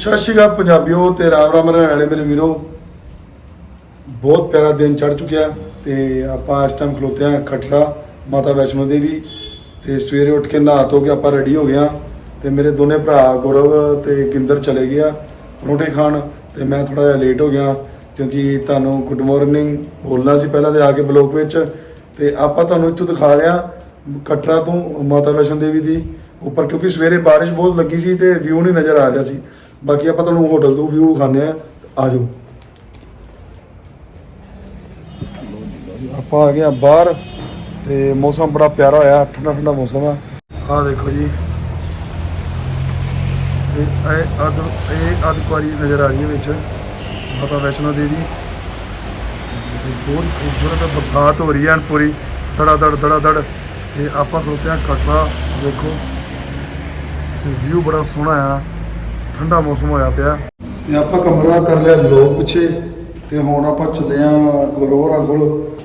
ਸਤਿ ਸ਼੍ਰੀ ਅਕਾਲ ਪੰਜਾਬੀਓ ਤੇ ਰਾਮ ਰਾਮ ਰਹਿਣ ਵਾਲੇ ਮੇਰੇ ਵੀਰੋ। ਬਹੁਤ ਪਿਆਰਾ ਦਿਨ ਚੜ ਚੁੱਕਿਆ ਤੇ ਆਪਾਂ ਇਸ ਟਾਈਮ ਖਲੋਤੇ ਆ ਖਟਰਾ ਮਾਤਾ ਵੈਸ਼ਨੋ ਦੇਵੀ ਤੇ ਸਵੇਰੇ ਉੱਠ ਕੇ ਨਹਾ ਧੋ ਕੇ ਆਪਾਂ ਰੈਡੀ ਹੋ ਗਏ ਆ ਤੇ ਮੇਰੇ ਦੋਨੇ ਭਰਾ ਗੌਰਵ ਤੇ ਗਿੰਦਰ ਚਲੇ ਗਿਆ ਆ ਪਰੌਂਠੇ ਖਾਣ ਤੇ ਮੈਂ ਥੋੜਾ ਜਿਹਾ ਲੇਟ ਹੋ ਗਿਆ ਕਿਉਂਕਿ ਤੁਹਾਨੂੰ ਗੁੱਡ ਮਾਰਨਿੰਗ ਬੋਲਣਾ ਸੀ ਪਹਿਲਾਂ ਤੇ ਆ ਕੇ ਬਲੌਗ ਵਿੱਚ ਤੇ ਆਪਾਂ ਤੁਹਾਨੂੰ ਇੱਥੋਂ ਦਿਖਾ ਰਿਹਾ ਕਟਰਾ ਤੋਂ ਮਾਤਾ ਵੈਸ਼ਨੋ ਦੇਵੀ ਦੀ ਉੱਪਰ ਕਿਉਂਕਿ ਸਵੇਰੇ ਬਾਰਿਸ਼ ਬਹੁਤ ਲੱਗੀ ਸੀ ਤੇ ਵਿਊ ਨਹੀਂ ਨਜ਼ਰ ਆ ਰਿਹਾ ਸੀ। ਬਾਕੀ ਆਪਾਂ ਤੁਹਾਨੂੰ ਹੋਟਲ ਤੋਂ ਵਿਊ ਖਾਣੇ ਆ ਆ ਜਾਓ ਆਪਾਂ ਆ ਗਏ ਆ ਬਾਹਰ ਤੇ ਮੌਸਮ ਬੜਾ ਪਿਆਰਾ ਹੋਇਆ, ਠੰਡਾ ਠੰਡਾ ਮੌਸਮ ਆ। ਆ ਦੇਖੋ ਜੀ। ਇਹ ਇਹ ਅਦ ਇਹ ਅਦਕਵਾਰੀ ਨਜ਼ਰ ਆ ਰਹੀ ਹੈ ਵਿੱਚ। ਮਾਤਾ ਵੈਸ਼ਨੋ ਦੇਵੀ। ਬਹੁਤ ਖੂਬਸੂਰਤ ਬਰਸਾਤ ਹੋ ਰਹੀ ਹੈ ਪੂਰੀ। ਧੜਾ ਧੜ ਧੜਾ ਧੜ ਤੇ ਆਪਾਂ ਖਲੋਤੇ ਆ ਕਟਰਾ ਦੇਖੋ। ਵਿਊ ਬੜਾ ਸੋਹਣਾ ਆ। ਠੰਡਾ ਮੌਸਮ ਹੋਇਆ ਪਿਆ। ਤੇ ਆਪਾਂ ਕਮਰਾ ਕਰ ਲਿਆ ਲੋਕ ਪਿੱਛੇ ਤੇ ਹੁਣ ਆਪਾਂ ਚੱਲੇ ਆ ਗੁਰੂਵਰਾਂ ਕੋਲ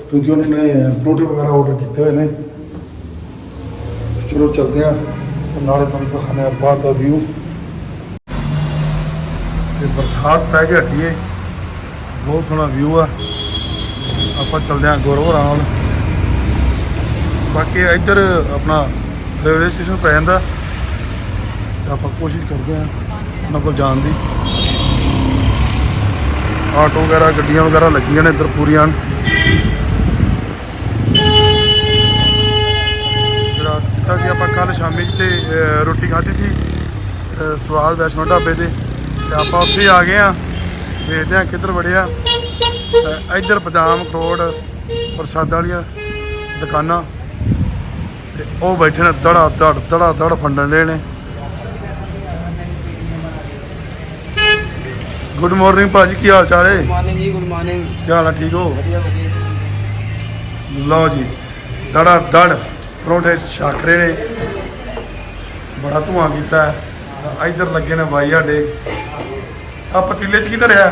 ਕਿਉਂਕਿ ਉਹਨਾਂ ਨੇ ਪਰੌਂਠੇ ਵਗੈਰਾ ਆਰਡਰ ਕੀਤੇ ਹੋਏ ਨੇ। ਚਲੋ ਚੱਲਦੇ ਆ ਨਾਲੇ ਤੁਹਾਨੂੰ ਦਿਖਾਣੇ ਆ ਬਾਹਰ ਦਾ ਵਿਊ ਤੇ ਬਰਸਾਤ ਪੈ ਕੇ ਹਟੀ ਏ। ਬਹੁਤ ਸੋਹਣਾ ਵਿਊ ਆ। ਆਪਾਂ ਚੱਲਦੇ ਆ ਗੁਰੂਵਰਾਂ ਨਾਲ। ਬਾਕੀ ਇੱਧਰ ਆਪਣਾ ਰੇਲਵੇ ਸਟੇਸ਼ਨ ਪੈ ਜਾਂਦਾ। ਆਪਾਂ ਕੋਸ਼ਿਸ਼ ਕਰਦੇ ਹਾਂ ਉਹਨਾਂ ਕੋਲ ਜਾਣ ਦੀ। ਆਟੋ ਵਗੈਰਾ, ਗੱਡੀਆਂ ਵਗੈਰਾ ਲੱਗੀਆਂ ਨੇ ਇੱਧਰ ਪੂਰੀਆਂ। ਜਿਹੜਾ ਕਿ ਆਪਾਂ ਕੱਲ ਸ਼ਾਮੀ ਤੇ ਰੋਟੀ ਖਾਧੀ ਸੀ ਸਵਾਦ ਵੈਸ਼ਨੋ ਢਾਬੇ ਤੇ ਤੇ ਆਪਾਂ ਉੱਥੇ ਆ ਗਏ ਆ ਵੇਖਦੇ ਆ ਕਿੱਧਰ ਵੜਿਆ। ਇੱਧਰ ਬਦਾਮ, ਅਖਰੋਟ, ਪ੍ਰਸਾਦਾਂ ਵਾਲੀਆਂ ਦੁਕਾਨਾਂ। ਤੇ ਉਹ ਬੈਠੇ ਨੇ ਧੜਾ ਧੜ ਧੜਾ ਧੜ ਫੰਡਣ ਦੇ ਨੇ। ਗੁੱਡ ਮਾਰਨਿੰਗ ਭਾਜੀ ਕੀ ਹਾਲ ਚਾਲ ਹੈ? ਮਾਰਨਿੰਗ ਜੀ ਗੁੱਡ ਮਾਰਨਿੰਗ ਕੀ ਹਾਲ ਹੈ ਠੀਕ ਹੋ? ਵਧੀਆ ਵਧੀਆ ਲਓ ਜੀ ਦੜਾ ਦੜ ਪਰੌਂਠੇ ਛਾਕਰੇ ਨੇ। ਬੜਾ ਧੂਆਂ ਕੀਤਾ ਇੱਧਰ ਲੱਗੇ ਨੇ ਬਾਈ ਸਾਡੇ। ਆ ਪਤੀਲੇ 'ਚ ਕੀ ਧਰਿਆ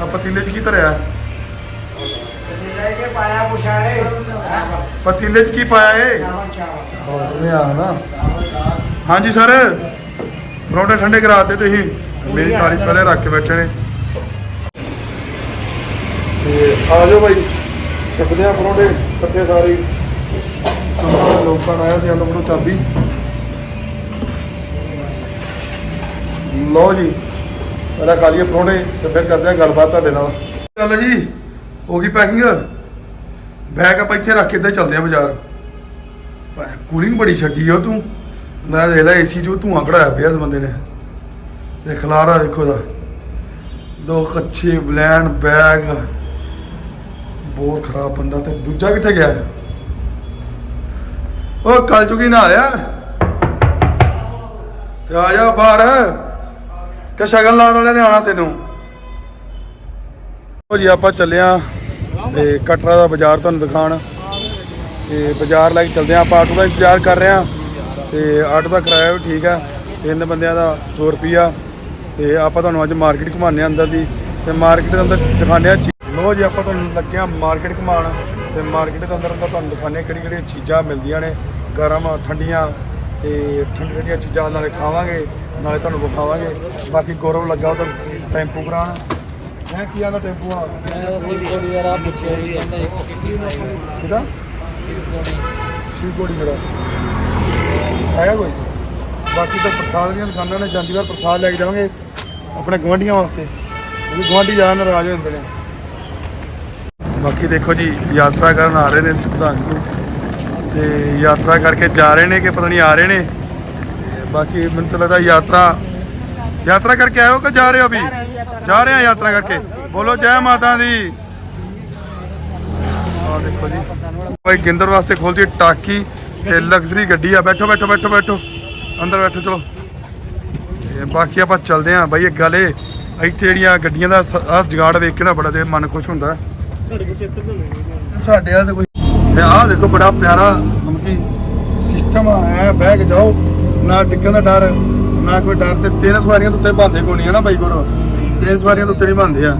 ਆ ਪਤੀਲੇ 'ਚ ਕੀ ਧਰਿਆ ਪਤੀਲੇ 'ਚ ਕੀ ਪਾਇਆ ਏ? ਆ ਨਾ ਹਾਂਜੀ ਸਰ ਪਰੌਂਠੇ ਠੰਡੇ ਕਰਾਤੇ ਤੁਸੀਂ। ਮੇਰੀ ਤਾਰੀਫ ਪਹਿਲੇ ਰੱਖ ਕੇ ਬੈਠੇ ਨੇ। ਤੇ ਆ ਜਾਓ ਭਾਈ ਛਕਦੇ ਆ ਪਰੌਂਠੇ ਇਕੱਠੇ ਸਾਰੇ। ਹੀ। ਲੋਕਾਂ ਨੇ ਆਇਆ ਸੀ ਅੰਦਰ ਬੜੋ ਚਾਬੀ। ਲਓ ਜੀ ਪਹਿਲਾਂ ਖਾ ਲਈਏ ਪਰੌਂਠੇ ਤੇ ਫਿਰ ਕਰਦੇ ਆ ਗੱਲਬਾਤ ਤੁਹਾਡੇ ਨਾਲ। ਚੱਲ ਜੀ ਹੋ ਗਈ ਪੈਕਿੰਗ ਬੈਗ ਆਪਾਂ ਇੱਥੇ ਰੱਖ ਕੇ ਇੱਧਰ ਚੱਲਦੇ ਆ ਬਾਜ਼ਾਰ। ਕੂਲਿੰਗ ਬੜੀ ਛੱਡੀ ਆ ਤੂੰ। ਮੈਂ ਦੇਖ ਲਿਆ ਏਸੀ ਚੋਂ ਧੂਆਂ ਕਢਾਇਆ ਪਿਆ ਇਸ ਬੰਦੇ ਨੇ। ਤੇ ਖਲਾਰਾ ਦੇਖੋ ਦਾ ਦੋ ਕੱਚੇ ਬਲੈਨ ਬੈਗ। ਬਹੁਤ ਖਰਾਬ ਬੰਦਾ ਤੇ ਦੂਜਾ ਕਿੱਥੇ ਗਿਆ? ਉਹ ਕੱਲ ਚੁਗੀ ਨਾ ਲਿਆ। ਤੇ ਆ ਜਾ ਬਾਹਰ। ਕਿ ਸ਼ਗਨ ਲਾਉਣ ਵਾਲੇ ਨੇ ਆਣਾ ਤੈਨੂੰ? ਉਹ ਜੀ, ਆਪਾਂ ਚੱਲਿਆ ਤੇ ਕਟਰਾ ਦਾ ਬਾਜ਼ਾਰ ਤੁਹਾਨੂੰ ਦਿਖਾਣ ਤੇ ਬਾਜ਼ਾਰ ਲੈ ਕੇ ਚੱਲਦੇ ਆ ਆਪਾਂ ਆਟੋ ਦਾ ਇੰਤਜ਼ਾਰ ਕਰ ਰਹੇ ਆ ਤੇ ਆਟੋ ਦਾ ਕਿਰਾਇਆ ਵੀ ਠੀਕ ਆ ਤਿੰਨ ਬੰਦਿਆਂ ਦਾ 100 ਰੁਪਿਆ ਤੇ ਆਪਾਂ ਤੁਹਾਨੂੰ ਅੱਜ ਮਾਰਕੀਟ ਘੁਮਾਉਂਦੇ ਆ ਅੰਦਰ ਦੀ ਤੇ ਮਾਰਕੀਟ ਦੇ ਅੰਦਰ ਦਿਖਾਉਂਦੇ ਆ ਚੀ- ਲੋ ਜੀ, ਆਪਾਂ ਤੁਹਾਨੂੰ ਲੱਗਿਆ ਮਾਰਕੀਟ ਘੁਮਾਉਣ ਤੇ ਮਾਰਕੀਟ ਦੇ ਅੰਦਰ ਅੰਦਰ ਤੁਹਾਨੂੰ ਦਿਖਾਉਂਦੇ ਕਿਹੜੀ ਕਿਹੜੀਆਂ ਚੀਜ਼ਾਂ ਮਿਲਦੀਆਂ ਨੇ, ਗਰਮ, ਠੰਡੀਆਂ ਤੇ ਠੰਡੀ ਠੰਡੀਆਂ ਚੀਜ਼ਾਂ ਨਾਲੇ ਖਾਵਾਂਗੇ, ਨਾਲੇ ਤੁਹਾਨੂੰ ਵਿਖਾਵਾਂਗੇ। ਬਾਕੀ ਗੌਰਵ ਲੱਗਾ ਉਧਰ ਟੈਂਪੂ ਕਰਾਉਣ। ਹੈ, ਕੀ ਆਂਦਾ ਟੈਂਪੂ ਆ ਯਾਰ ਆ ਪੁੱਛਿਆ ਜੀ ਕਹਿੰਦਾ? ਕਿਹਦਾ ਸ਼ਿਵ ਕੋੜੀ ਮੇਰਾ ਹੈਗਾ ਕੋਈ? ਬਾਕੀ ਤਾਂ ਪ੍ਰਸਾਦ ਦੀਆਂ ਦੁਕਾਨਾਂ ਨੇ, ਜਾਂਦੀ ਵਾਰ ਪ੍ਰਸਾਦ ਲੈ ਕੇ ਜਾਵਾਂਗੇ। ਆਪਣੇ ਗਵਾਂਢੀਆਂ ਵਾਸਤੇ। ਉਹ ਗਵਾਂਢੀ ਜ਼ਿਆਦਾ ਨਾਰਾਜ਼ ਹੋ ਜਾਂਦੇ ਨੇ। ਬਾਕੀ ਦੇਖੋ ਜੀ, ਯਾਤਰਾ ਕਰਨ ਆ ਰਹੇ ਨੇ ਸਿੱਧਾਂਤ। ਤੇ ਯਾਤਰਾ ਕਰਕੇ ਜਾ ਰਹੇ ਨੇ ਕਿ ਪਤਾ ਨਹੀਂ ਆ ਰਹੇ ਨੇ? ਬਾਕੀ ਮੈਨੂੰ ਤਾਂ ਲੱਗਦਾ ਯਾਤਰਾ ਯਾਤਰਾ ਕਰਕੇ ਆਏ ਹੋ ਕਿ ਜਾ ਰਹੇ ਹੋ ਅਭੀ? ਜਾ ਰਹੇ ਆ ਯਾਤਰਾ ਕਰਕੇ? ਬੋਲੋ, ਜੈ ਮਾਤਾ ਦੀ। ਆ ਦੇਖੋ ਜੀ, ਭਾਈ ਗਿੰਦਰ ਵਾਸਤੇ ਖੋਲਦੀ ਟਾਕੀ ਤੇ ਲਗਜ਼ਰੀ ਗੱਡੀ ਆ। ਬੈਠੋ ਬੈਠੋ ਬੈਠੋ ਬੈਠੋ। ਅੰਦਰ ਬੈਠੋ, ਚਲੋ। ਤੇ ਬਾਕੀ ਆਪਾਂ ਚੱਲਦੇ ਆਂ ਬਾਈ ਇਹ ਗੱਲ ਇਹ, ਇੱਥੇ ਜਿਹੜੀਆਂ ਗੱਡੀਆਂ ਦਾ ਆ ਜਗਾੜ ਵੇਖ ਕੇ ਨਾ ਬੜਾ ਦੇ ਮਨ ਖੁਸ਼ ਹੁੰਦਾ। ਸਾਡੇ ਵਾਲ ਤੇ ਕੋਈ ਤੇ ਆਹ ਦੇਖੋ ਬੜਾ ਪਿਆਰਾ, ਮਤਲਬ ਕਿ ਸਿਸਟਮ ਹੈ ਬਹਿ ਕੇ ਜਾਓ, ਨਾ ਡਿੱਗਣ ਦਾ ਡਰ, ਨਾ ਕੋਈ ਡਰ ਤੇ ਤਿੰਨ ਸਵਾਰੀਆਂ ਤੋਂ ਉੱਤੇ ਬੰਦੇ ਕੋਈ ਨਹੀਂ ਹੈ ਨਾ ਬਾਈ ਗੁਰੂ ਤਿੰਨ ਸਵਾਰੀਆਂ ਤੋਂ ਉੱਤੇ ਨਹੀਂ ਬੰਦੇ ਆ।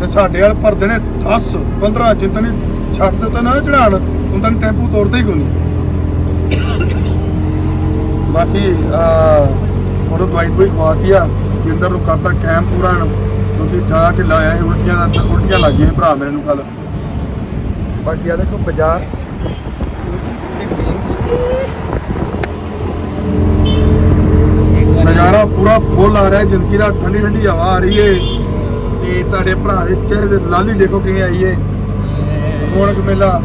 ਤੇ ਸਾਡੇ ਵਾਲ ਭਰਦੇ ਨੇ 10 15 ਜਿੰਤ ਛੱਤ ਤੇ ਤਾਂ ਨਾ ਚੜਾਣ ਹੁੰਦਾ ਨਹੀਂ ਟੈਂਪੂ ਤੋੜਦੇ ਹੀ ਕੋਈ ਨਹੀਂ ਬਾਕੀ, ਆ ਉਹਨੂੰ ਦਵਾਈ ਦਵਾਈ ਖਵਾਤੀ ਆ ਕੇਂਦਰ ਨੂੰ ਕਰਤਾ ਕੈਮ ਪੂਰਾ ਕਿਉਂਕਿ ਜ਼ਿਆਦਾ ਢਿੱਲਾ ਆਇਆ ਸੀ, ਉਲਟੀਆਂ ਦਾ ਉਲਟੀਆਂ ਲੱਗ ਗਈਆਂ ਭਰਾ ਮੇਰੇ ਨੂੰ ਕੱਲ ਬਾਕੀ ਆ ਦੇਖੋ ਬਾਜ਼ਾਰ। ਨਜ਼ਾਰਾ ਪੂਰਾ ਫੁੱਲ ਆ ਰਿਹਾ ਜ਼ਿੰਦਗੀ ਦਾ ਠੰਡੀ ਠੰਡੀ ਹਵਾ ਆ ਰਹੀ ਏ। ਤੇ ਤੁਹਾਡੇ ਭਰਾ ਦੇ ਚਿਹਰੇ ਤੇ ਲਾਲੀ ਦੇਖੋ ਕਿਵੇਂ ਆਈ ਏ। ਰੌਣਕ ਮੇਲਾ।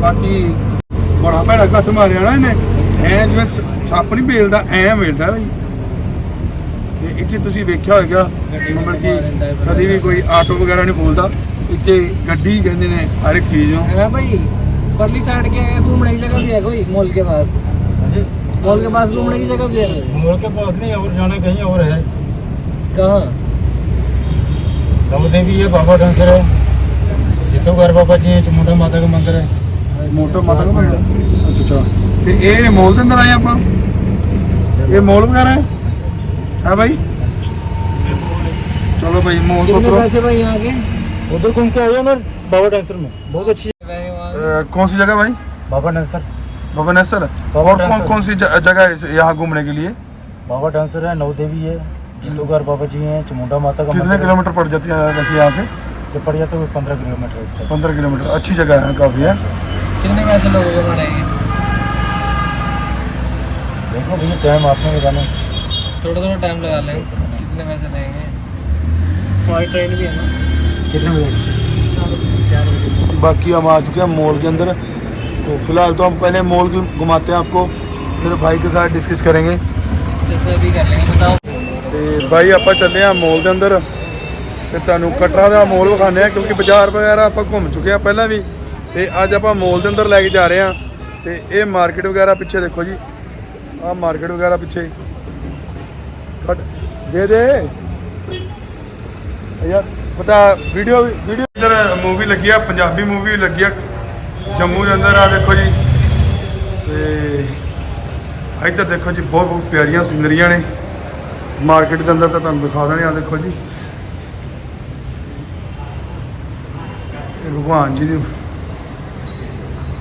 ਬਾਕੀ ਬੜਾ ਭੈੜਾ ਘੱਟ ਮਾਰਿਆ ਨਾ ਇਹਨੇ। ਐ ਜਿਵੇਂ ਸ- ਸੱਪ ਨਹੀਂ ਵੇਲਦਾ ਐ ਵੇਲਦਾ ਬਈ ਤੇ ਇੱਥੇ ਤੁਸੀਂ ਵੇਖਿਆ ਹੋਵੇਗਾ ਮਤਲਬ ਕਿ ਕਦੀ ਵੀ ਕੋਈ ਆਟੋ ਵਗੈਰਾ ਨਹੀਂ ਬੋਲਦਾ ਇੱਥੇ ਗੱਡੀ ਕਹਿੰਦੇ ਨੇ ਹਰ ਇੱਕ ਚੀਜ਼ ਨੂੰ है भाई परली साइड क्या है घूमने की जगह भी है कोई मॉल के पास मॉल के पास घूमने की जगह भी है मोड़ के पास नहीं और जाना कहीं और है कहाँ नव देवी है बाबा डंसर है जितो घर बाबा जी है चमुंडा माता का मंदिर है ਮੋਟਰ ਮਾਤਾ ਦਾ ਬਣਿਆ ਅੱਛਾ ਅੱਛਾ ਤੇ ਇਹ ਮੋਲ ਦੇ ਅੰਦਰ ਆਏ ਆਪਾਂ ਇਹ ਮੋਲ ਵਗੈਰਾ ਹੈ ਹੈ ਭਾਈ ਚਲੋ ਭਾਈ ਮੋਲ ਤੋਂ कितने ਉਤਰੋ पैसे भाई यहाँ के उधर घूम के आइए ना बाबा डांसर में बहुत अच्छी अ, कौन सी जगह भाई बाबा डांसर भुवनेश्वर बाबा और कौन डांसर। कौन सी ज- जगह है इस- यहाँ घूमने के लिए बाबा डांसर है नव देवी है जितो घर बाबा जी हैं चमुंडा माता का कितने मंदिर है। किलोमीटर पड़ जाती है वैसे यहाँ से ये पड़ जाता है पंद्रह किलोमीटर एक साइड पंद्रह किलोमीटर अच्छी जगह है काफ़ी है कितने पैसे लोगों को पड़ेंगे देखो भैया टाइम आपने बताना थोड़ा थोड़ा टाइम लगा लेंगे कितने पैसे लेंगे हमारी ट्रेन भी है ना कितने बजे चार बजे बाकी हम आ चुके हैं मॉल के अंदर तो फिलहाल तो हम पहले मॉल घुमाते हैं आपको फिर भाई के साथ डिस्कस करेंगे इसमें भी कर लेंगे बताओ ਤੇ ਬਾਈ ਆਪਾਂ ਚੱਲੇ ਆ ਮੋਲ ਦੇ ਅੰਦਰ ਤੇ ਤੁਹਾਨੂੰ ਕਟਰਾ ਦਾ ਮੋਲ ਵਿਖਾਉਂਦੇ ਆ ਕਿਉਂਕਿ ਬਾਜ਼ਾਰ ਵਗੈਰਾ ਆਪਾਂ ਘੁੰਮ ਚੁੱਕੇ ਆ ਪਹਿਲਾਂ ਵੀ ਤੇ ਅੱਜ ਆਪਾਂ ਮੋਲ ਦੇ ਅੰਦਰ ਲੈ ਕੇ ਜਾ ਰਹੇ ਆ ਤੇ ਇਹ ਮਾਰਕੀਟ ਵਗੈਰਾ ਪਿੱਛੇ ਦੇਖੋ ਜੀ ਆਹ ਮਾਰਕੀਟ ਵਗੈਰਾ ਪਿੱਛੇ। ਕੱਟ ਦੇ ਦੇ। ਯਾਰ, ਪਤਾ ਵੀਡੀਓ ਵੀਡੀਓ ਇੱਧਰ ਮੂਵੀ ਲੱਗੀ ਆ, ਪੰਜਾਬੀ ਮੂਵੀ ਲੱਗੀ ਆ, ਜੰਮੂ ਦੇ ਅੰਦਰ ਆ ਦੇਖੋ ਜੀ। ਤੇ ਇੱਧਰ ਦੇਖੋ ਜੀ, ਬਹੁਤ ਬਹੁਤ ਪਿਆਰੀਆਂ ਸਿਨਰੀਆਂ ਨੇ। ਮਾਰਕੀਟ ਦੇ ਅੰਦਰ ਤਾਂ ਤੁਹਾਨੂੰ ਦਿਖਾ ਦੇਣੇ ਆ, ਦੇਖੋ ਜੀ। ਇਹ ਭਗਵਾਨ ਜੀ ਦੀ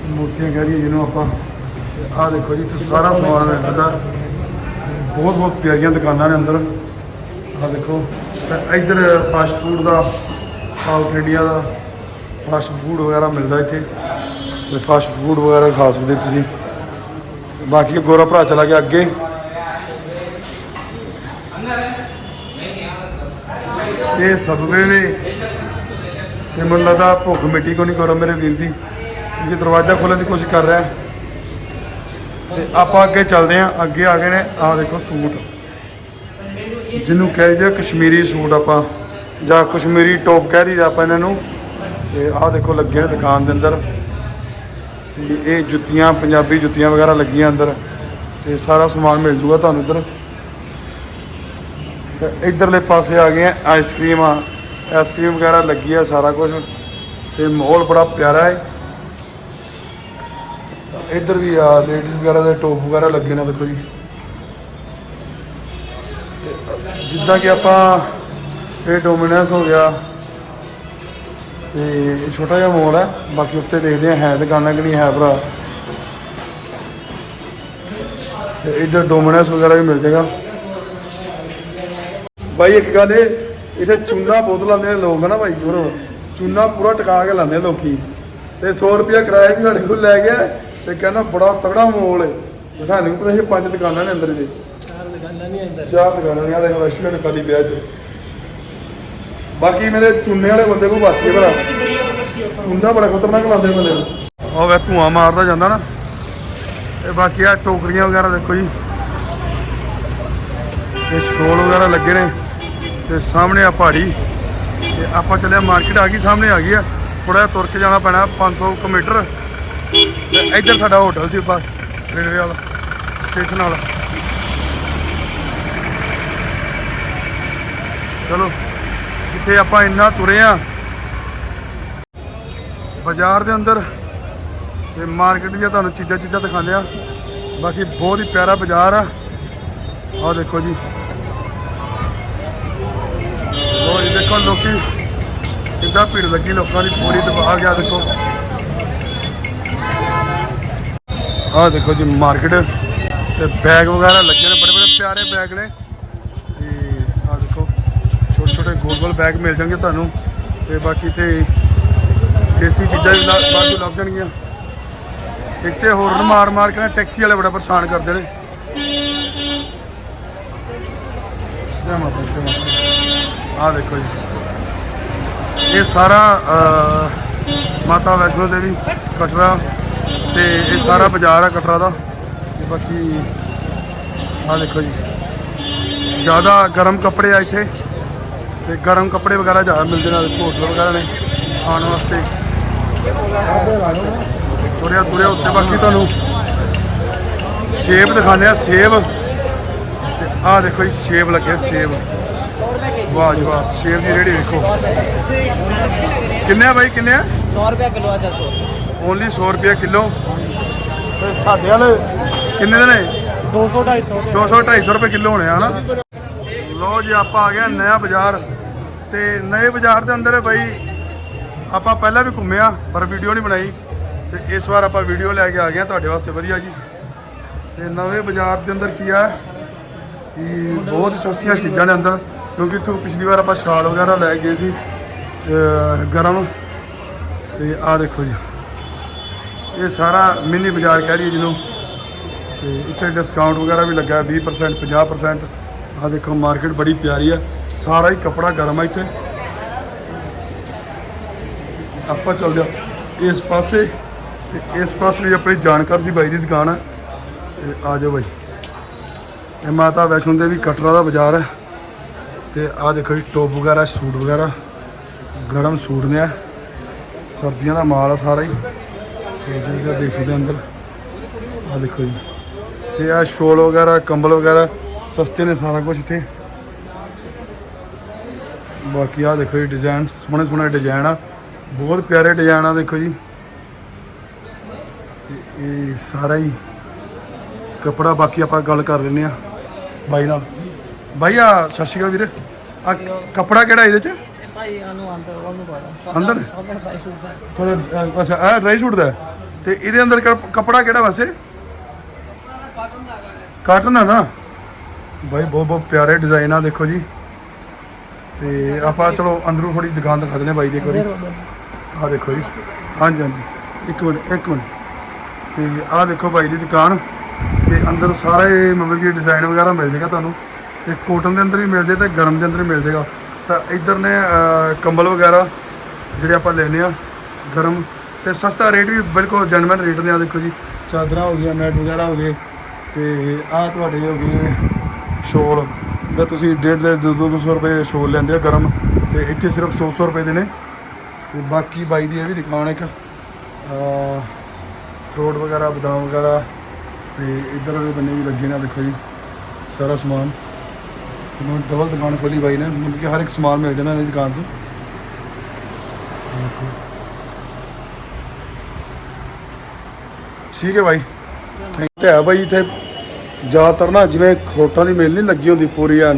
ਮੂਰਤੀਆਂ ਕਹਿ ਦਈਏ, ਜਿਹਨੂੰ ਆਪਾਂ ਆਹ ਦੇਖੋ ਜੀ, ਇੱਥੇ ਸਾਰਾ ਸਮਾਨ ਮਿਲਦਾ ਬਹੁਤ ਬਹੁਤ ਪਿਆਰੀਆਂ ਦੁਕਾਨਾਂ ਨੇ ਅੰਦਰ। ਆਹ ਦੇਖੋ, ਤੇ ਇੱਧਰ ਫਾਸਟ ਫੂਡ ਦਾ ਸਾਊਥ ਇੰਡੀਆ ਦਾ ਫਾਸਟ ਫੂਡ ਵਗੈਰਾ ਮਿਲਦਾ ਇੱਥੇ। ਤੇ ਫਾਸਟ ਫੂਡ ਵਗੈਰਾ ਖਾ ਸਕਦੇ ਤੁਸੀਂ। ਬਾਕੀ ਗੋਰਾ ਭਰਾ ਚਲਾ ਗਿਆ ਅੱਗੇ। ਇਹ ਸਬਵੇ ਨੇ। ਤੇ ਮੈਨੂੰ ਲੱਗਦਾ ਭੁੱਖ ਮਿੱਟੀ ਕੋ ਨਹੀਂ ਕਰੋ ਮੇਰੇ ਵੀਰ ਦੀ। ਕਿਉਂਕਿ ਦਰਵਾਜ਼ਾ ਖੋਲ੍ਹਣ ਦੀ ਕੋਸ਼ਿਸ਼ ਕਰ ਰਿਹਾ ਹੈ। ਤੇ ਆਪਾਂ ਅੱਗੇ ਚੱਲਦੇ ਹਾਂ। ਅੱਗੇ ਆ ਗਏ ਨੇ, ਆਹ ਦੇਖੋ ਸੂਟ। ਜਿਹਨੂੰ ਕਹਿੰਦੇ ਆ ਕਸ਼ਮੀਰੀ ਸੂਟ ਆਪਾਂ, ਜਾਂ ਕਸ਼ਮੀਰੀ ਟੋਪ ਕਹਿ ਦਈਦਾ ਆਪਾਂ ਇਹਨਾਂ ਨੂੰ। ਤੇ ਆਹ ਦੇਖੋ ਲੱਗੇ ਨੇ ਦੁਕਾਨ ਦੇ ਅੰਦਰ। ਤੇ ਇਹ ਜੁੱਤੀਆਂ, ਪੰਜਾਬੀ ਜੁੱਤੀਆਂ ਵਗੈਰਾ ਲੱਗੀਆਂ ਅੰਦਰ। ਤੇ ਸਾਰਾ ਸਮਾਨ ਮਿਲ ਜੂਗਾ ਤੁਹਾਨੂੰ ਇੱਧਰ। ਤੇ ਇਧਰਲੇ ਪਾਸੇ ਆ ਗਏ ਆ ਆਈਸਕ੍ਰੀਮ ਆ। ਆਈਸਕ੍ਰੀਮ ਵਗੈਰਾ ਲੱਗੀ ਆ ਸਾਰਾ ਕੁਝ ਤੇ ਮਾਹੌਲ ਬੜਾ ਪਿਆਰਾ ਹੈ। ਇਧਰ ਵੀ ਆ ਲੇਡੀਜ਼ ਵਗੈਰਾ ਦੇ ਟੋਪ ਵਗੈਰਾ ਲੱਗੇ ਨੇ ਦੇਖੋ ਜੀ। ਜਿੱਦਾਂ ਕਿ ਆਪਾਂ ਇਹ ਡੋਮਿਨਸ ਹੋ ਗਿਆ ਤੇ ਇਹ ਛੋਟਾ ਜਿਹਾ ਮਾਲ ਹੈ ਬਾਕੀ ਉੱਤੇ ਦੇਖਦੇ ਆ ਹੈ ਦੁਕਾਨਾਂ ਕਿ ਨਹੀਂ ਹੈ ਭਰਾ। ਤੇ ਇਧਰ ਡੋਮਿਨਸ ਵਗੈਰਾ ਵੀ ਮਿਲ ਜਾਏਗਾ। ਭਾਈ ਇੱਕ ਗੱਲ ਇਹ ਇਥੇ ਚੂਨਾ ਬਹੁਤ ਲਾਉਂਦੇ ਨੇ ਲੋਕ ਨਾ ਭਾਈ ਹੋਰ ਚੂਨਾ ਪੂਰਾ ਟਿਕਾ ਕੇ ਲਾਉਂਦੇ ਲੋਕੀ। ਤੇ 100 ਰੁਪਿਆ ਕਿਰਾਇਆ ਵੀ ਸਾਡੇ ਕੋਲ ਲੈ ਗਿਆ। ਤੇ ਕਹਿੰਦਾ ਬੜਾ ਤਗੜਾ ਮੋਲ ਹੈ ਤੇ ਸਾਨੂੰ ਪਤਾ ਸੀ ਪੰਜ ਦੁਕਾਨਾਂ ਨੇ ਅੰਦਰ ਦੇ ਚਾਰ ਦੁਕਾਨਾਂ ਨਹੀਂ ਅੰਦਰ। ਚਾਰ ਦੁਕਾਨਾਂ ਨੇ ਆ ਬਾਕੀ ਮੇਰੇ ਚੁੰਨੇ ਵਾਲੇ ਬੰਦੇ ਕੋ ਬਚ ਭਰਾ। ਚੁੰਨਾ ਬੜਾ ਖਤਰਨਾਕ ਲਾਉਂਦੇ ਬੰਦੇ ਨੂੰ। ਉਹ ਵੇ ਧੂਆ ਮਾਰਦਾ ਜਾਂਦਾ ਨਾ। ਇਹ ਬਾਕੀ ਆ ਟੋਕਰੀਆਂ ਵਗੈਰਾ ਦੇਖੋ ਜੀ। ਤੇ ਸ਼ੋਲ ਵਗੈਰਾ ਲੱਗੇ ਨੇ। ਤੇ ਸਾਹਮਣੇ ਆ ਪਹਾੜੀ। ਤੇ ਆਪਾਂ ਚੱਲਿਆ ਮਾਰਕੀਟ ਆ ਗਈ ਸਾਹਮਣੇ ਆ ਗਈ ਆ। ਥੋੜਾ ਤੁਰ ਕੇ ਜਾਣਾ ਪੈਣਾ 500 ਕਿਲੋਮੀਟਰ ਤੇ ਇੱਧਰ ਸਾਡਾ ਹੋਟਲ ਸੀ ਬਸ, ਰੇਲਵੇ ਵਾਲਾ, ਸਟੇਸ਼ਨ ਵਾਲਾ। ਚਲੋ, ਇੱਥੇ ਆਪਾਂ ਇੰਨਾ ਤੁਰੇ ਆ। ਬਾਜ਼ਾਰ ਦੇ ਅੰਦਰ ਤੇ ਮਾਰਕੀਟ ਦੀਆਂ ਤੁਹਾਨੂੰ ਚੀਜ਼ਾਂ ਚੀਜ਼ਾਂ ਦਿਖਾਉਂਦੇ ਆ ਬਾਕੀ ਬਹੁਤ ਹੀ ਪਿਆਰਾ ਬਾਜ਼ਾਰ ਆ। ਆਹ ਦੇਖੋ ਜੀ। ਲੋ ਜੀ, ਦੇਖੋ ਲੋਕੀ ਕਿੰਨਾ ਭੀੜ ਲੱਗੀ ਲੋਕਾਂ ਦੀ, ਪੂਰੀ ਦਬਾ ਗਿਆ ਦੇਖੋ। ਆਹ ਦੇਖੋ ਜੀ ਮਾਰਕੀਟ ਤੇ ਬੈਗ ਵਗੈਰਾ ਲੱਗੇ ਨੇ ਬੜੇ ਬੜੇ ਪਿਆਰੇ ਬੈਗ ਨੇ। ਤੇ ਗੋਲ ਗੋਲ ਬੈਗ ਮਿਲ ਜਾਣਗੇ ਤੁਹਾਨੂੰ। ਤੇ ਬਾਕੀ ਤੇ ਦੇਸੀ ਚੀਜ਼ਾਂ ਵੀ ਲਾ- ਲੱਭ ਜਾਣਗੀਆਂ। ਇੱਕ ਤੇ ਹੋਰ ਮਾਰ ਮਾਰ ਕੇ ਟੈਕਸੀ ਵਾਲੇ ਬੜਾ ਪਰੇਸ਼ਾਨ ਕਰਦੇ ਨੇ। ਜੈ ਮਾਤਾ ਜੈ ਮਾਤਾ ਆਹ ਦੇਖੋ ਜੀ। ਇਹ ਸਾਰਾ ਮਾਤਾ ਵੈਸ਼ਨੋ ਦੇਵੀ ਕਟਰਾ ਤੇ ਇਹ ਸਾਰਾ ਬਾਜ਼ਾਰ ਆ ਕਟਰਾ ਦਾ। ਤੇ ਬਾਕੀ ਆ ਦੇਖੋ ਜੀ। ਜ਼ਿਆਦਾ ਗਰਮ ਕੱਪੜੇ ਆ ਇੱਥੇ। ਤੇ ਗਰਮ ਕੱਪੜੇ ਵਗੈਰਾ ਜ਼ਿਆਦਾ ਮਿਲਦੇ ਨੇ ਕੋਟ ਵਗੈਰਾ ਨੇ ਖਾਣ ਵਾਸਤੇ। ਤੁਰਿਆ ਤੁਰਿਆ ਉੱਤੇ ਬਾਕੀ ਤੁਹਾਨੂੰ ਸੇਬ ਦਿਖਾਣੇ ਆ, ਸੇਬ। ਤੇ ਆ ਦੇਖੋ ਜੀ, ਸੇਬ ਲੱਗੇ, ਸੇਬ। ਵਾਹ ਜੀ ਵਾਹ, ਸੇਬ ਦੀ ਰੇੜੀ ਵੇਖੋ। ਕਿੰਨੇ ਆ ਬਾਈ, ਕਿੰਨੇ ਆ? 100 ਰੁਪਏ ਕਿਲੋ ਆ 100 ਓਨਲੀ 100 ਰੁਪਏ ਕਿਲੋ। ਤੇ ਸਾਡੇ ਵਾਲੇ ਕਿੰਨੇ ਦੇ ਨੇ 200 250 200 250 ਰੁਪਏ ਕਿਲੋ ਹੋਣੇ ਆ ਹਨਾ? ਲੋ ਜੀ ਆਪਾਂ ਆ ਗਏ ਨਇਆ ਬਾਜ਼ਾਰ। ਤੇ ਨਵੇਂ ਬਾਜ਼ਾਰ ਦੇ ਅੰਦਰ ਬਈ ਆਪਾਂ ਪਹਿਲਾਂ ਵੀ ਘੁੰਮਿਆ ਪਰ ਵੀਡੀਓ ਨਹੀਂ ਬਣਾਈ। ਤੇ ਇਸ ਵਾਰ ਆਪਾਂ ਵੀਡੀਓ ਲੈ ਕੇ ਆ ਗਏ ਤੁਹਾਡੇ ਵਾਸਤੇ ਵਧੀਆ ਜੀ। ਤੇ ਨਵੇਂ ਬਾਜ਼ਾਰ ਦੇ ਅੰਦਰ ਕੀ ਆ ਕਿ ਬਹੁਤ ਸਸਤੀਆਂ ਚੀਜ਼ਾਂ ਨੇ ਅੰਦਰ ਕਿਉਂਕਿ ਇੱਥੋਂ ਪਿਛਲੀ ਵਾਰ ਆਪਾਂ ਸ਼ਾਲ ਵਗੈਰਾ ਲੈ ਗਏ ਸੀ ਗਰਮ ਤੇ ਆਹ ਦੇਖੋ ਜੀ। ਇਹ ਸਾਰਾ ਮਿੰਨੀ ਬਾਜ਼ਾਰ ਕਹਿ ਲਈਏ ਜਿਹਨੂੰ। ਤੇ ਇੱਥੇ ਡਿਸਕਾਊਂਟ ਵਗੈਰਾ ਵੀ ਲੱਗਾ ਹੈ 20% 50% ਆਹ ਦੇਖੋ ਮਾਰਕੀਟ ਬੜੀ ਪਿਆਰੀ ਹੈ ਸਾਰਾ ਹੀ ਕਪੜਾ ਗਰਮ ਹੈ ਇੱਥੇ। ਆਪਾਂ ਚੱਲਦੇ ਆ ਇਸ ਪਾਸੇ, ਤੇ ਇਸ ਪਾਸੇ ਵੀ ਆਪਣੀ ਜਾਣਕਾਰ ਦੀ ਬਾਈ ਦੀ ਦੁਕਾਨ ਹੈ ਤੇ ਆ ਜਾਓ ਬਾਈ। ਇਹ ਮਾਤਾ ਵੈਸ਼ਨੋ ਦੇਵੀ ਕਟਰਾ ਦਾ ਬਾਜ਼ਾਰ ਹੈ ਤੇ ਆਹ ਦੇਖੋ ਜੀ, ਟੋਪ ਵਗੈਰਾ, ਸੂਟ ਵਗੈਰਾ। ਗਰਮ ਸੂਟ ਨੇ ਆ। ਸਰਦੀਆਂ ਦਾ ਮਾਲ ਆ ਸਾਰਾ ਹੀ। ਤੇ ਜਿਹੜਾ ਦੇਸੀ ਦੇ ਅੰਦਰ। ਆ ਦੇਖੋ ਜੀ। ਤੇ ਆ ਸ਼ੋਲ ਵਗੈਰਾ, ਕੰਬਲ ਵਗੈਰਾ, ਸਸਤੇ ਨੇ ਸਾਰਾ ਕੁਝ ਇੱਥੇ। ਬਾਕੀ ਆ ਦੇਖੋ ਜੀ ਡਿਜ਼ਾਈਨ ਸੋਹਣੇ ਸੋਹਣੇ ਡਿਜ਼ਾਈਨ ਆ। ਬਹੁਤ ਪਿਆਰੇ ਡਿਜ਼ਾਈਨ ਆ ਦੇਖੋ ਜੀ। ਇਹ ਸਾਰਾ ਹੀ ਕਪੜਾ ਬਾਕੀ ਆਪਾਂ ਗੱਲ ਕਰ ਲੈਨੇ ਆ ਬਾਈ ਨਾਲ। ਬਾਈ ਆ ਸਤਿ ਸ਼੍ਰੀ ਅਕਾਲ ਵੀਰੇ। ਆ ਕਪੜਾ ਕਿਹੜਾ ਇਹਦੇ ਚ? ਭਾਈ ਅੰਦਰ ਅੱਛਾ ਆ ਡਰਾਈ ਸੂਟ ਦਾ ਤੇ ਇਹਦੇ ਅੰਦਰ ਕਪ- ਕਿਹੜਾ ਵੈਸੇ? ਕਾਟਨ ਦਾ ਨਾ? ਬਾਈ ਬਹੁਤ ਬਹੁਤ ਪਿਆਰੇ ਡਿਜ਼ਾਈਨ ਆ ਦੇਖੋ ਜੀ। ਤੇ ਆਪਾਂ ਚਲੋ ਅੰਦਰੋਂ ਥੋੜੀ ਦੁਕਾਨ ਦਿਖਾ ਦਿੰਦੇ ਬਾਈ ਦੀ ਇੱਕ ਆ ਦੇਖੋ ਜੀ। ਹਾਂਜੀ ਹਾਂਜੀ। ਇੱਕ ਮਿੰਟ ਇੱਕ ਮਿੰਟ। ਤੇ ਆ ਦੇਖੋ ਬਾਈ ਦੀ ਦੁਕਾਨ। ਤੇ ਅੰਦਰ ਸਾਰੇ ਮਤਲਬ ਕਿ ਡਿਜ਼ਾਈਨ ਵਗੈਰਾ ਮਿਲ ਜੇਗਾ ਤੁਹਾਨੂੰ। ਤੇ ਕੋਟਨ ਦੇ ਅੰਦਰ ਵੀ ਮਿਲ ਜੇ ਤੇ ਗਰਮ ਦੇ ਅੰਦਰ ਵੀ ਮਿਲ ਜੇਗਾ ਤਾਂ ਇੱਧਰ ਨੇ ਕੰਬਲ ਵਗੈਰਾ ਜਿਹੜੇ ਆਪਾਂ ਲੈਨੇ ਆ ਗਰਮ। ਤੇ ਸਸਤਾ ਰੇਟ ਵੀ ਬਿਲਕੁਲ ਜੈਨੂਇਨ ਰੇਟ ਨੇ। ਆ ਦੇਖੋ ਜੀ, ਚਾਦਰਾਂ ਹੋ ਗਈਆਂ, ਮੈਟ ਵਗੈਰਾ ਹੋ ਗਏ, ਤੇ ਆਹ ਤੁਹਾਡੇ ਹੋ ਗਏ ਸ਼ੋਲ। ਜੇ ਤੁਸੀਂ ਡੇਢ ਦੇ 200 ਰੁਪਏ ਸ਼ੋਲ ਲੈਂਦੇ ਆ ਗਰਮ, ਤੇ ਇੱਥੇ ਸਿਰਫ 100 100 ਰੁਪਏ ਦੇ ਨੇ। ਤੇ ਬਾਕੀ ਬਾਈ ਦੀ ਇਹ ਵੀ ਦੁਕਾਨ ਇੱਕ ਅਖਰੋਟ ਵਗੈਰਾ, ਬਦਾਮ ਵਗੈਰਾ, ਤੇ ਇੱਧਰ ਵਾਲੇ ਬੰਨੇ ਵੀ ਲੱਗੇ ਨੇ ਦੇਖੋ ਜੀ, ਸਾਰਾ ਸਮਾਨ। ਇਹਨੂੰ ਡਬਲ ਦੁਕਾਨ ਖੋਲੀ ਬਾਈ ਨੇ। ਮਤਲਬ ਕਿ ਹਰ ਇੱਕ ਸਮਾਨ ਮਿਲ ਜਾਂਦਾ ਇਹਦੀ ਦੁਕਾਨ ਤੋਂ। ਠੀਕ ਹੈ ਬਾਈ। ਤੇ ਹੈ ਬਾਈ ਇੱਥੇ ਜ਼ਿਆਦਾਤਰ ਨਾ ਜਿਵੇਂ ਖਰੋਟਾਂ ਦੀ ਮੇਲ ਨਹੀਂ ਲੱਗੀ ਹੁੰਦੀ ਪੂਰੀ ਐਨ।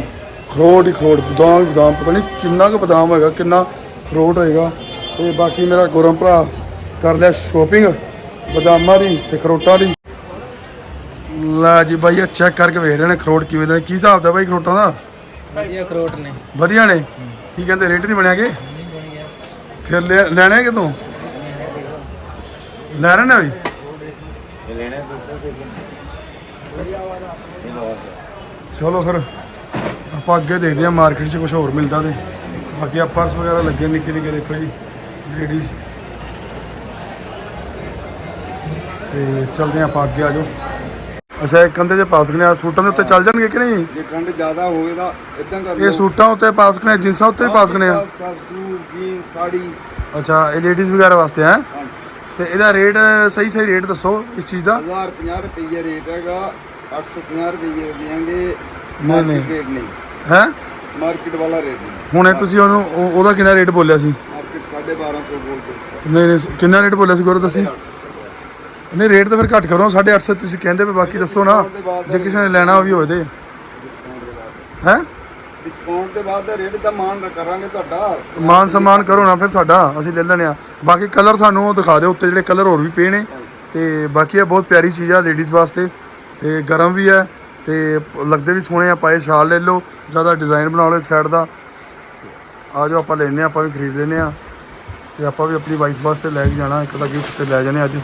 ਖਰੋਟ ਹੀ ਖਰੋਟ ਬਦਾਮ ਹੀ ਬਦਾਮ ਪਤਾ ਨਹੀਂ ਕਿੰਨਾ ਕੁ ਬਦਾਮ ਹੈਗਾ ਕਿੰਨਾ ਖਰੋਟ ਹੋਏਗਾ ਤੇ ਬਾਕੀ ਮੇਰਾ ਗੋਰਮ ਭਰਾ ਕਰ ਲਿਆ ਸ਼ੋਪਿੰਗ ਬਦਾਮਾਂ ਦੀ ਤੇ ਖਰੋਟਾਂ ਦੀ। ਲੈ ਜੀ ਬਾਈ ਇਹ ਚੈੱਕ ਕਰਕੇ ਵੇਖ ਰਹੇ ਨੇ ਖਰੋਟ ਕਿਵੇਂ ਦਾ ਕੀ ਹਿਸਾਬ ਦਾ ਬਾਈ ਖਰੋਟਾਂ ਦਾ? ਵਧੀਆ ਅਖਰੋਟ ਨੇ। ਵਧੀਆ ਨੇ? ਕੀ ਕਹਿੰਦੇ, ਰੇਟ ਨਹੀਂ ਬਣਿਆ ਕਿ? ਫਿਰ ਲੈ- ਲੈਣੇ ਕਿਤੋਂ ਲੈ ਰਹੇ ਨੇ ਬਈ? ਚਲੋ ਫਿਰ, ਆਪਾਂ ਅੱਗੇ ਦੇਖਦੇ ਹਾਂ ਮਾਰਕੀਟ 'ਚ ਕੁਝ ਹੋਰ ਮਿਲਦਾ ਤੇ। ਬਾਕੀ ਆ ਪਰਸ ਵਗੈਰਾ ਲੱਗੇ ਨਿੱਕੇ ਨਿੱਕੇ ਦੇਖੋ ਜੀ ਲੇਡੀਜ਼ ਤੇ ਚਲਦੇ ਹਾਂ ਆਪਾਂ ਅੱਗੇ ਆ ਜਾਓ। ਅੱਛਾ ਇਹ ਕੰਧੇ 'ਤੇ ਪਾ ਸਕਨੇ ਆ। ਸੂਟਾਂ ਦੇ ਉੱਤੇ ਚੱਲ ਜਾਣਗੇ ਕਿ ਨਹੀਂ? ਜੇ ਠੰਡ ਜ਼ਿਆਦਾ ਹੋਵੇ ਤਾਂ ਇਦਾਂ ਕਰ ਇਹ ਸੂਟਾਂ ਉੱਤੇ ਪਾ ਸਕਨੇ ਆ ਜਿੰਸਾਂ ਉੱਤੇ ਵੀ ਪਾ ਸਕਨੇ ਆ? ਸਭ ਸਭ ਸੂਟ ਜੀਨ ਸਾੜੀ। ਅੱਛਾ ਇਹ ਲੇਡੀਜ਼ ਵਗੈਰਾ ਵਾਸਤੇ ਹਾਂਜੀ। ਤੇ ਇਹਦਾ ਰੇਟ ਸਹੀ ਸਹੀ ਰੇਟ ਦੱਸੋ ਇਸ ਚੀਜ਼ ਦਾ? 1050 ਰੁਪਏ ਰੇਟ ਹੈਗਾ 850 ਰੁਪਏ ਦੇਾਂਗੇ ਨਹੀਂ, ਨਹੀਂ। ਰੇਟ ਨਹੀਂ। ਹੈ? ਮਾਰਕੀਟ ਵਾਲਾ ਰੇਟ ਨਹੀਂ। ਹੁਣੇ ਤੁਸੀਂ ਉਹਨੂੰ ਉਹ- ਉਹਦਾ ਕਿੰਨਾ ਰੇਟ ਬੋਲਿਆ ਸੀ? ਮਾਰਕੀਟ 1250 ਬੋਲਦੇ ਸਰ ਨਹੀਂ ਨਹੀਂ ਕਿੰਨਾ ਰੇਟ ਬੋਲਿਆ ਸੀ ਗੁਰੂ ਤੁਸੀਂ? ਨਹੀਂ ਰੇਟ ਤਾਂ ਫਿਰ ਘੱਟ ਕਰੋ 850 ਤੁਸੀਂ ਕਹਿੰਦੇ ਪਏ ਬਾਕੀ ਦੱਸੋ ਨਾ ਜੇ ਕਿਸੇ ਨੇ ਲੈਣਾ ਵੀ ਹੋਵੇ ਤੇ ਹੈ? ਡਿਸਕਾਊਂਟ ਦੇ ਬਾਅਦ ਦਾ ਰੇਟ ਦਾ ਮਾਨ ਕਰਾਂਗੇ ਤੁਹਾਡਾ। ਮਾਨ ਸਨਮਾਨ ਕਰੋ ਨਾ ਫਿਰ ਸਾਡਾ ਅਸੀਂ ਲੈ ਲੈਣੇ ਆ ਬਾਕੀ ਕਲਰ ਸਾਨੂੰ ਉਹ ਦਿਖਾ ਦਿਓ ਉੱਤੇ ਜਿਹੜੇ ਕਲਰ ਹੋਰ ਵੀ ਪਏ ਨੇ। ਤੇ ਬਾਕੀ ਇਹ ਬਹੁਤ ਪਿਆਰੀ ਚੀਜ਼ ਆ ਲੇਡੀਜ਼ ਵਾਸਤੇ। ਤੇ ਗਰਮ ਵੀ ਹੈ ਤੇ ਲੱਗਦੇ ਵੀ ਸੋਹਣੇ ਆ ਪਾਏ ਸ਼ਾਲ ਲੈ ਲਓ ਜ਼ਿਆਦਾ ਡਿਜ਼ਾਈਨ ਬਣਾ ਲਓ ਇੱਕ ਸਾਈਡ ਦਾ। ਆ ਜਾਓ ਆਪਾਂ ਆ ਆਪਾਂ ਵੀ ਖਰੀਦ ਲੈਨੇ ਆ ਤੇ ਆਪਾਂ ਵੀ ਆਪਣੀ ਵਾਈਫ ਵਾਸਤੇ ਲੈ ਕੇ ਜਾਣਾ ਇੱਕ ਦਾ ਗਿਫਟ ਤੇ ਲੈ ਜਾਣੇ ਅੱਜ।